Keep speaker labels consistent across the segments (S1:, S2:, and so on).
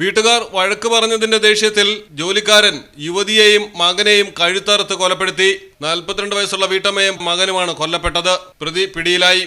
S1: വീട്ടുകാർ വഴക്ക് പറഞ്ഞതിന്റെ ദേഷ്യത്തിൽ ജോലിക്കാരൻ യുവതിയെയും മകനെയും കഴുത്തറുത്ത് കൊലപ്പെടുത്തി നാൽപ്പത്തിരണ്ട് വയസ്സുള്ള വീട്ടമ്മയും മകനുമാണ് കൊല്ലപ്പെട്ടത്. പ്രതി പിടിയിലായി.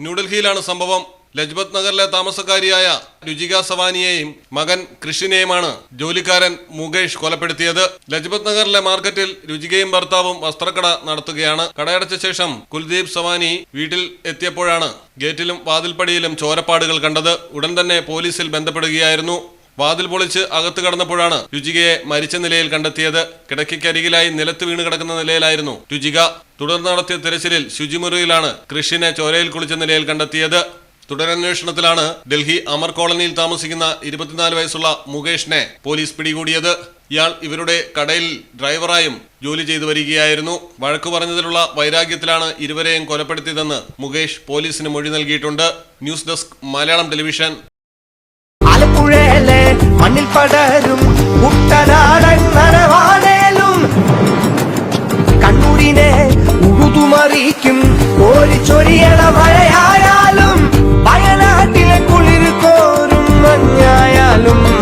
S1: ന്യൂഡൽഹിയിലാണ് സംഭവം. ലജ്പത് നഗറിലെ താമസക്കാരിയായ രുചിക സവാനിയെയും മകൻ കൃഷിനെയുമാണ് ജോലിക്കാരൻ മുകേഷ് കൊലപ്പെടുത്തിയത്. ലജ്പത് നഗറിലെ മാർക്കറ്റിൽ രുചികയും ഭർത്താവും വസ്ത്രക്കട നടത്തുകയാണ്. കടയടച്ച ശേഷം കുൽദീപ് സവാനി വീട്ടിൽ എത്തിയപ്പോഴാണ് ഗേറ്റിലും വാതിൽപ്പടിയിലും ചോരപ്പാടുകൾ കണ്ടത്. ഉടൻ തന്നെ പോലീസിൽ ബന്ധപ്പെടുകയായിരുന്നു. വാതിൽ പൊളിച്ച് അകത്ത് കടന്നപ്പോഴാണ് രുചികയെ മരിച്ച നിലയിൽ കണ്ടെത്തിയത്. കിടക്കയ്ക്കരികിലായി നിലത്ത് വീണ് കിടക്കുന്ന നിലയിലായിരുന്നു രുചിക. തുടർന്ന് നടത്തിയ തിരച്ചിലിൽ ശുചിമുറിയിലാണ് കൃഷിനെ ചോരയിൽ കുളിച്ച നിലയിൽ കണ്ടെത്തിയത്. തുടരന്വേഷണത്തിലാണ് ഡൽഹി അമർ കോളനിയിൽ താമസിക്കുന്ന ഇരുപത്തിനാല് വയസ്സുള്ള മുകേഷിനെ പോലീസ് പിടികൂടിയത്. ഇയാൾ ഇവരുടെ കടയിൽ ഡ്രൈവറായും ജോലി ചെയ്തു വരികയായിരുന്നു. വഴക്കു പറഞ്ഞതിലുള്ള വൈരാഗ്യത്തിലാണ് ഇരുവരെയും കൊലപ്പെടുത്തിയതെന്ന് മുകേഷ് പോലീസിന് മൊഴി നൽകിയിട്ടുണ്ട്. News desk Malayalam television.
S2: മണ്ണിൽ പടരും